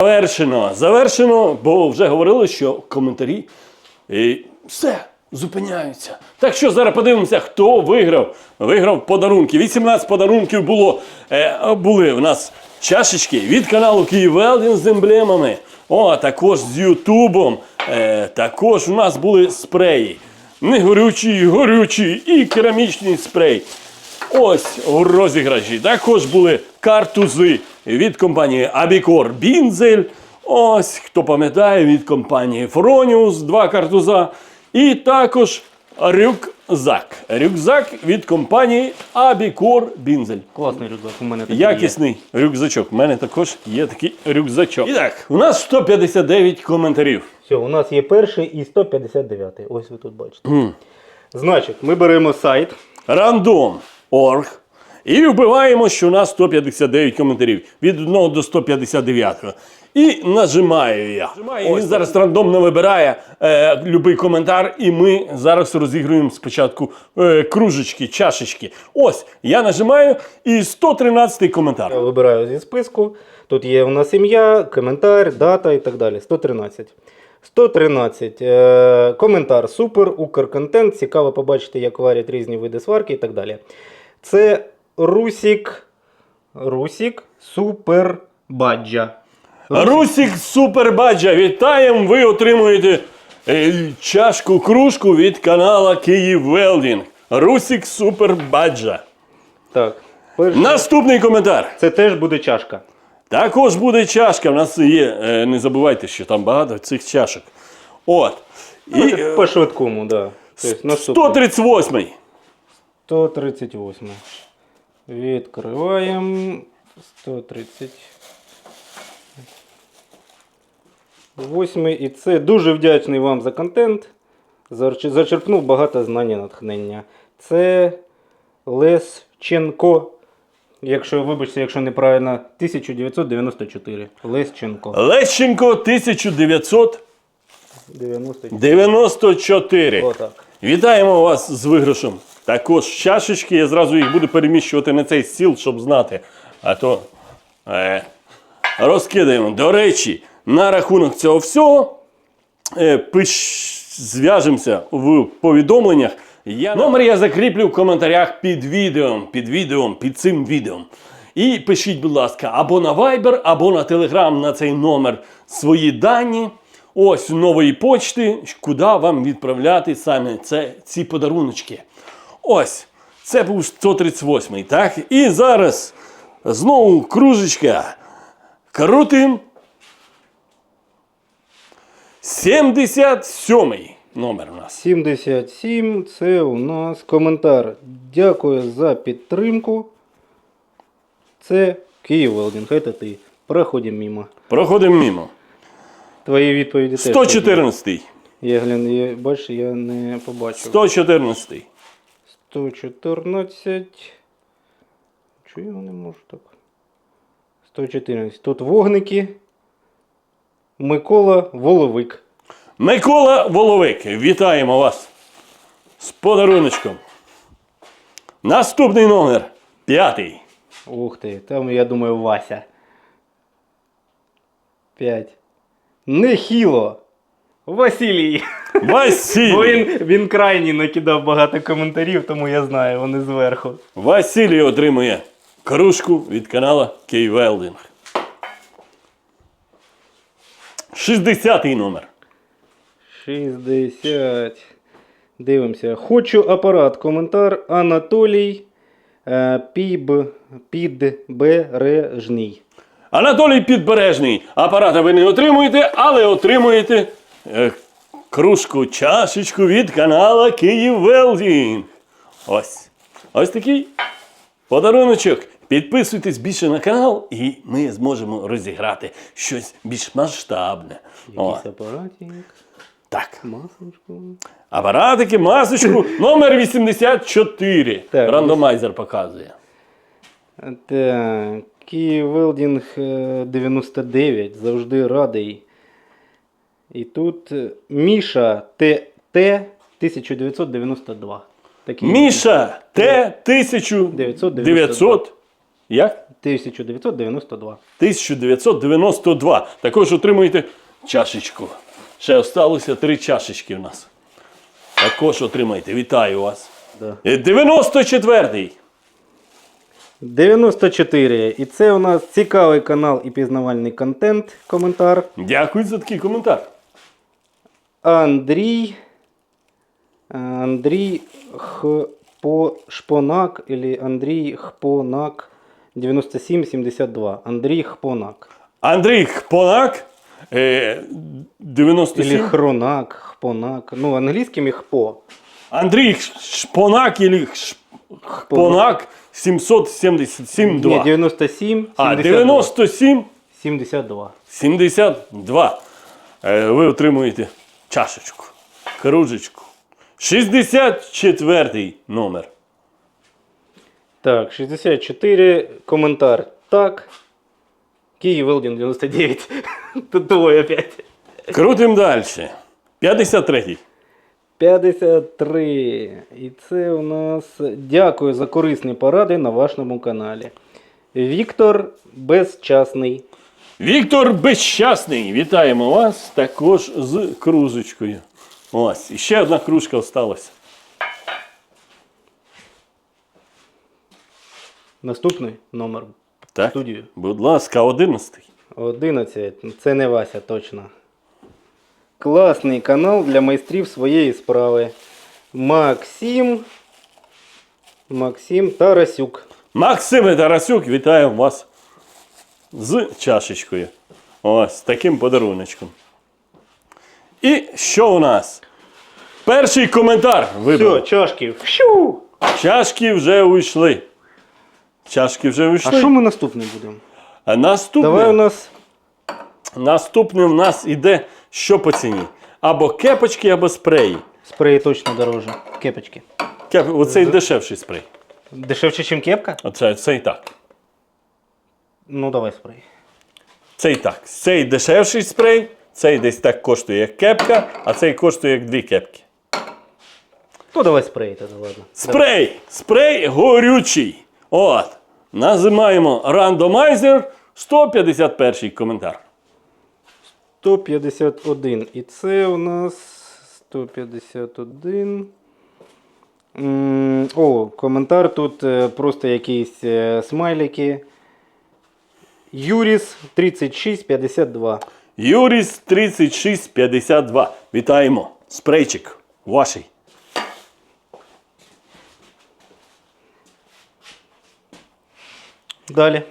Завершено. Завершено, бо вже говорили, що коментарі і все зупиняються. Так що зараз подивимося, хто виграв. Виграв подарунки. 18 подарунків було. Е, були у нас чашечки від каналу Київелдін з емблемами. О, а також з Ютубом. Е, також у нас були спреї. Не горючі, горючі і керамічний спрей. Ось у розіграші також були картузи від компанії Абікор Бінзель. Ось, хто пам'ятає, від компанії Фроніус два картуза. І також рюкзак. Рюкзак від компанії Абікор Бінзель. Класний рюкзак у мене такий є. Якісний рюкзачок. У мене також є такий рюкзачок. І так, у нас 159 коментарів. Все, у нас є перший і 159. Ось ви тут бачите. Значить, ми беремо сайт. Random.org і вбиваємо, що у нас 159 коментарів від 1 до 159. І нажимаю я. І він зараз рандомно вибирає е, любий коментар, і ми зараз розігруємо спочатку е, кружечки, чашечки. Ось я нажимаю і 113 коментар. Я вибираю зі списку. Тут є у нас ім'я, коментар, дата і так далі. 113. 113. Е, коментар. Супер, Укрконтент. Цікаво побачити, як варять різні види сварки і так далі. Це Русік. Русік Супер Баджа. Русік Супербаджа, вітаємо! Ви отримуєте е, чашку кружку від канала Київ Велдінг. Русік Супербаджа. Так. Перший. Наступний коментар. Це теж буде чашка. Також буде чашка. У нас є. е, Не забувайте, що там багато цих чашок. От. І е, По швидкому, да. Тобто, наступний. 138. 138. Відкриваємо. 130. Восьмий. І це дуже вдячний вам за контент. Зачерпнув багато знань і натхнення. Це Лесченко. Якщо, вибачте, якщо неправильно, 1994. Лесченко. Лещенко 1994. 94. Отак. Вітаємо вас з виграшем. Також чашечки. Я зразу їх буду переміщувати на цей стіл, щоб знати. А то е, розкидаємо. До речі, на рахунок цього всього е, пиш, зв'яжемося в повідомленнях. Я, номер я закріплю в коментарях під відео, під відео, під цим відео. І пишіть, будь ласка, або на Viber, або на Telegram на цей номер свої дані. Ось нової почти, куди вам відправляти саме це, ці подаруночки. Ось, це був 138-й, так? І зараз знову кружечка. Крутим. 77-й номер у нас. 77 це у нас коментар. Дякую за підтримку. Це Київ Велдінг, це ти. Проходимо мимо. Проходимо мимо. Твої відповіді теж. 114-й. Я глянь, я, бачиш, я не побачив. 114-й. 114. Чого я не можу так? 114. Тут вогники. Микола Воловик. Микола Воловик. Вітаємо вас з подаруночком. Наступний номер. П'ятий. Ух ти, там, я думаю, Вася. 5. Нехіло. Василій. Бо Василій. він, він крайній накидав багато коментарів, тому я знаю, вони зверху. Василій отримує кружку від канала Кейвелдинг. 60-й номер. 60. Дивимося. Хочу апарат. Коментар Анатолій е, Піб, Підбережний. Анатолій Підбережний. Апарата ви не отримуєте, але отримуєте е, кружку, чашечку від канала Київ Велдінг. Ось. Ось такий подаруночок. Підписуйтесь більше на канал, і ми зможемо розіграти щось більш масштабне. О, Якийсь апаратик, так. масочку. Апаратики, масочку, номер 84. Так, Рандомайзер показує. Так, Київ Велдінг е, 99. Завжди радий. І тут е, Міша ТТ 1992. Такий Міша Т 1992. Як? 1992. 1992. Також отримуєте чашечку. Ще осталося три чашечки в нас. Також отримаєте. Вітаю вас. Да. Е, 94-й. 94. І це у нас цікавий канал і пізнавальний контент. Коментар. Дякую за такий коментар. Андрій. Андрій Хпошпонак или Андрій Хпонак 9772. Андрій Хпонак. Андрій Хпонак. Е, 97. Или Хронак, Хпонак. Ну, англійським Хпо. Андрій Шпонак или Хпонак 777 Ні, 2. 97 А, 72. 97 72. 72. Е, Ви отримуєте чашечку, кружечку. 64 номер. Так, 64. Коментар. Так. Київ Велдін 99. Тут двоє опять. Крутим далі. 53. 53. І це у нас дякую за корисні поради на вашому каналі. Віктор Безчасний. Віктор Безщасний. Вітаємо вас також з кружечкою. Ось, і ще одна кружка осталася. Наступний номер. Так? Студію. Будь ласка, 11. 11. Це не Вася, точно. Класний канал для майстрів своєї справи. Максим. Максим Тарасюк. Максиме Тарасюк, вітаю вас з чашечкою. Ось таким подаруночком. І що у нас? Перший коментар Все, чашки. Фью! Чашки вже уйшли. Чашки вже А що ми наступний будемо? А наступне, Давай у нас. наступне в нас іде що по ціні? Або кепочки, або спреї. Спреї точно дороже. Кепочки. Кеп... Оцей дешевший спрей. Дешевше, ніж кепка? Оце, цей так. Ну, давай спрей. Цей так. Цей дешевший спрей, цей десь так коштує як кепка, а цей коштує як дві кепки. Ну, давай спрей тоді, ладно. Спрей! Спрей горючий. От. Називаємо рандомайзер 151 коментар. 151. І це у нас 151. М, О, коментар тут е, просто якісь е, смайлики. Юріс 3652. Юріс 3652. Вітаємо. Спрейчик. Ваший. Далі.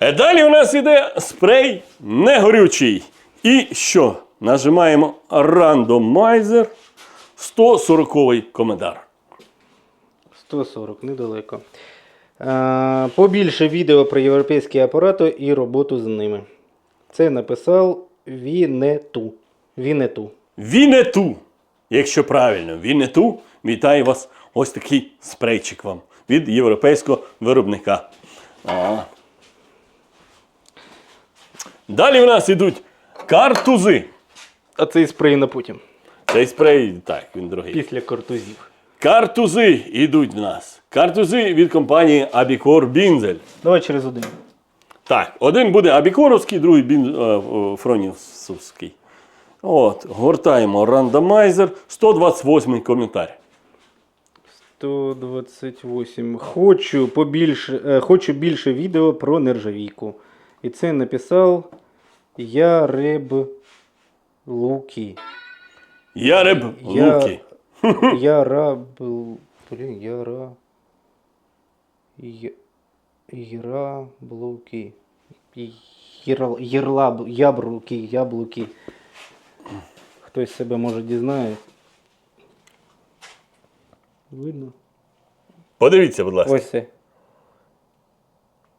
Е, Далі у нас іде спрей негорючий. І що? Нажимаємо рандомайзер 140 коментар. 140, недалеко. А, побільше відео про європейські апарати і роботу з ними. Це написав Вінету. Вінету. Вінету. Якщо правильно, Вінету. Вітаю вас. Ось такий спрейчик вам від європейського виробника. А. Далі в нас ідуть картузи. А цей спрей на потім. Цей спрей, так, він дорогий. Після картузів. Картузи йдуть в нас. Картузи від компанії Abicor Binzel. Давай через один. Так, один буде Абікоровський, другий бін, е, е, Фронівський. От, гортаємо рандомайзер, 128 коментар. 128. Хочу побільше, е, хочу більше відео про нержавійку. І це написав Яреб Луки. Яреб Я- Луки. Яраб... Блін, Яра... Я- Яраблуки. Єрл- Єрлаб... Яблуки, яблуки. Хтось себе може дізнає. Видно? Подивіться, будь ласка. Ось це.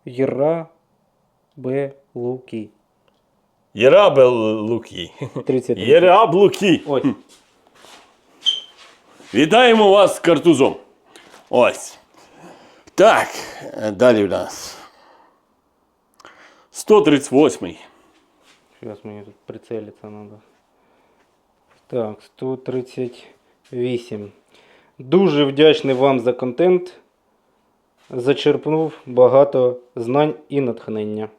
Єрабелуки. Єрабел Луки. 33. Єраблуки. Ось. Вітаємо вас з картузом. Ось. Так, далі в нас. 138. Сейчас мені тут прицелиться надо. Так, 138. Дуже вдячний вам за контент. зачерпнув багато знань і натхнення.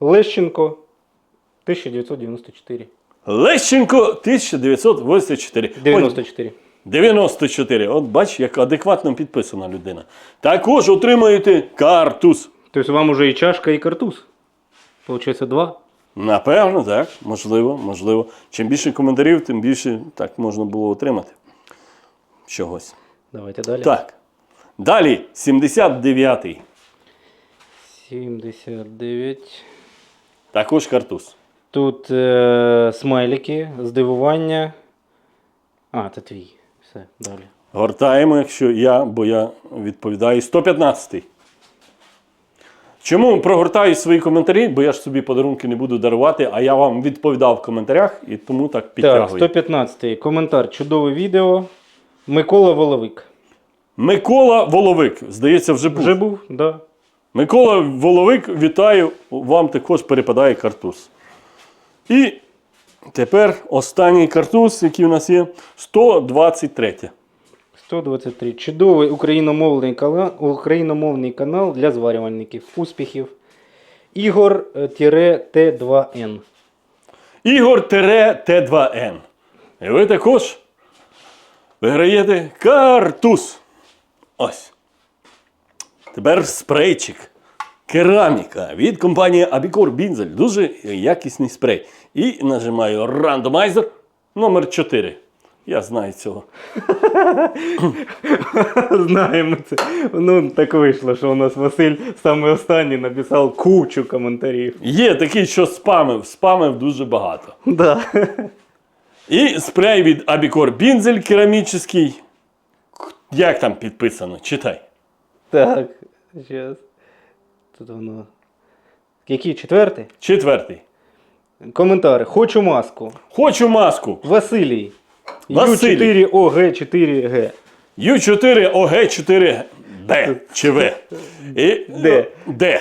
Лещенко 1994. Лещенко 1984. Ой, 94. 94. От бач, як адекватно підписана людина. Також отримаєте картуз. Тобто вам уже і чашка, і картуз. Получається два. Напевно, так. Можливо, можливо. Чим більше коментарів, тим більше так можна було отримати. Чогось. Давайте далі. Так. Далі, 79-й. 79. Також картуз. Тут е, смайлики, здивування. А, це твій. Все, далі. Гортаємо, якщо я, бо я відповідаю 115-й. Чому прогортаю свої коментарі? Бо я ж собі подарунки не буду дарувати, а я вам відповідав в коментарях і тому так Так, підтягую. 115 коментар. Чудове відео. Микола Воловик. Микола Воловик, здається, вже був. Вже був? Да. Микола Воловик, вітаю, вам також перепадає картуз. І тепер останній картуз, який у нас є, 123. 123. Чудовий україномовний канал, україномовний канал для зварювальників. Успіхів. Ігор е, Т2Н. Ігор-Т2Н. І ви також виграєте картуз. Ось. Тепер спрейчик. Кераміка від компанії Abicor Бінзель. Дуже якісний спрей. І нажимаю рандомайзер номер 4. Я знаю цього. Знаємо це. Ну, так вийшло, що у нас Василь саме останній написав кучу коментарів. Є такий, що спамив, спамив дуже багато. Да. І спрей від Abicor Бінзель керамічний. Як там підписано? Читай. Так, зараз. Тут воно. Який четвертий? Четвертий. Коментар. Хочу маску. Хочу маску. Василій. Василій. U4OG4G. U4 OG4 Д чи В. І, Д. Д.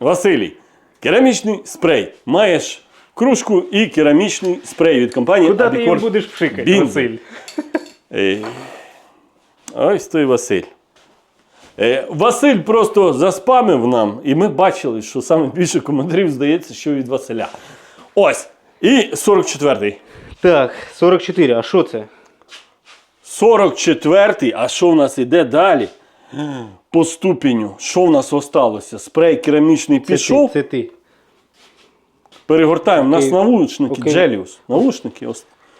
Василій. Керамічний спрей. Маєш кружку і керамічний спрей від компанії Куди ти будеш пшикати. Василь? Е, Ось той Василь. Е, Василь просто заспамив нам, і ми бачили, що саме більше коментарів здається, що від Василя. Ось. І 44-й. Так, 44. А що це? 44-й, а що в нас іде далі? По ступеню. Що в нас осталося? Спрей керамічний Це пішов. ти. Це ти. Перегортаємо. У нас Окей. Джеліус. Наушники.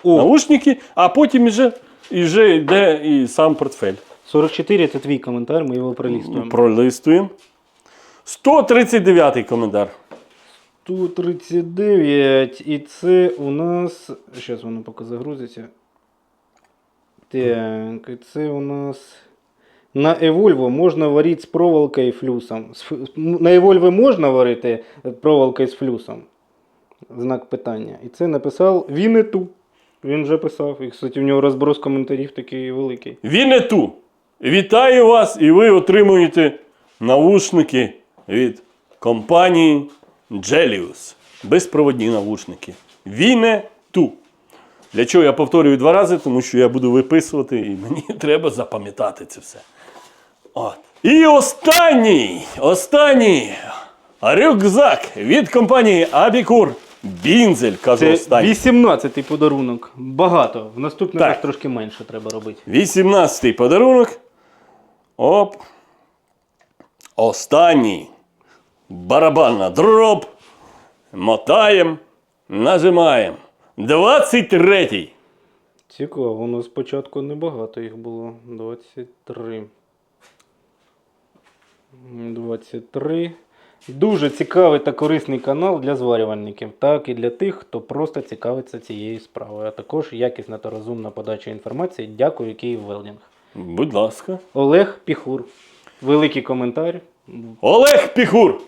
О. Наушники, а потім іже, іже йде і сам портфель. 44 це твій коментар, ми його пролістуємо. Пролистуємо. 139 коментар. 139. І це у нас. Зараз воно поки загрузиться. Так, і це у нас. На Evolvo можна варити з проволокою і флюсом. На Evolvo можна варити проволокою з флюсом? Знак питання. І це написав Вінету. Він вже писав. І, кстати, в нього розброс коментарів такий великий. Вінету. Вітаю вас, і ви отримуєте навушники від компанії Джеліус. Безпроводні навушники. Вінету. Для чого я повторюю два рази? Тому що я буду виписувати і мені треба запам'ятати це все. От. І останній, останній рюкзак від компанії Abicur Бінзель. Кажу Це останній. 18-й подарунок. Багато. В наступний Так. раз трошки менше треба робити. 18-й подарунок. Оп. Останній. Барабанна дроб. Мотаємо. Нажимаємо. 23-й. Цікаво, у нас спочатку небагато їх було. 23. 23. Дуже цікавий та корисний канал для зварювальників, так і для тих, хто просто цікавиться цією справою. А також якісна та розумна подача інформації. Дякую, Київ Велдінг. Будь ласка. Олег Піхур. Великий коментар. Олег Піхур.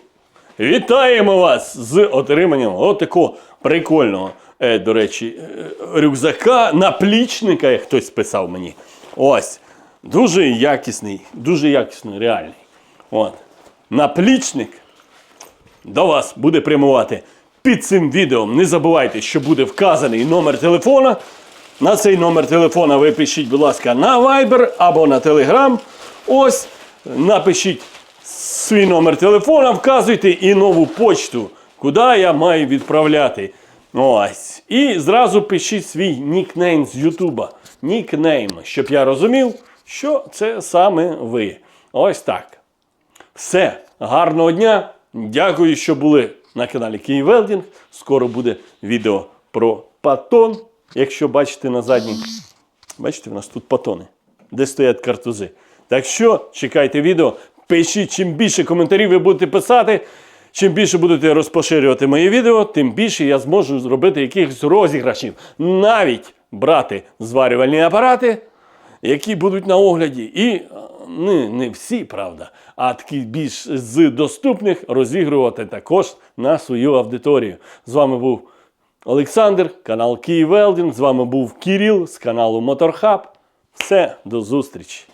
Вітаємо вас з отриманням отакого прикольного, е, до речі, е, рюкзака, наплічника, як хтось писав мені. Ось. Дуже якісний, дуже якісний, реальний. От. Наплічник до вас буде прямувати під цим відео. Не забувайте, що буде вказаний номер телефона. На цей номер телефона ви пишіть, будь ласка, на Viber або на Telegram. Ось. напишіть свій номер телефона, вказуйте і нову почту, куди я маю відправляти. Ось. І зразу пишіть свій нікнейм з Ютуба. Нікнейм, щоб я розумів, що це саме ви. Ось так. Все, гарного дня. Дякую, що були на каналі Київелдінг. Скоро буде відео про патон. Якщо бачите на задній. Бачите, в нас тут патони, де стоять картузи. Так що чекайте відео, пишіть, чим більше коментарів ви будете писати, чим більше будете розпоширювати мої відео, тим більше я зможу зробити якихось розіграшів. Навіть брати зварювальні апарати, які будуть на огляді. І е, не, не всі, правда, а такі більш з доступних розігрувати також на свою аудиторію. З вами був Олександр, канал Київелдінг. З вами був Кіріл з каналу Моторхаб. Все, до зустрічі!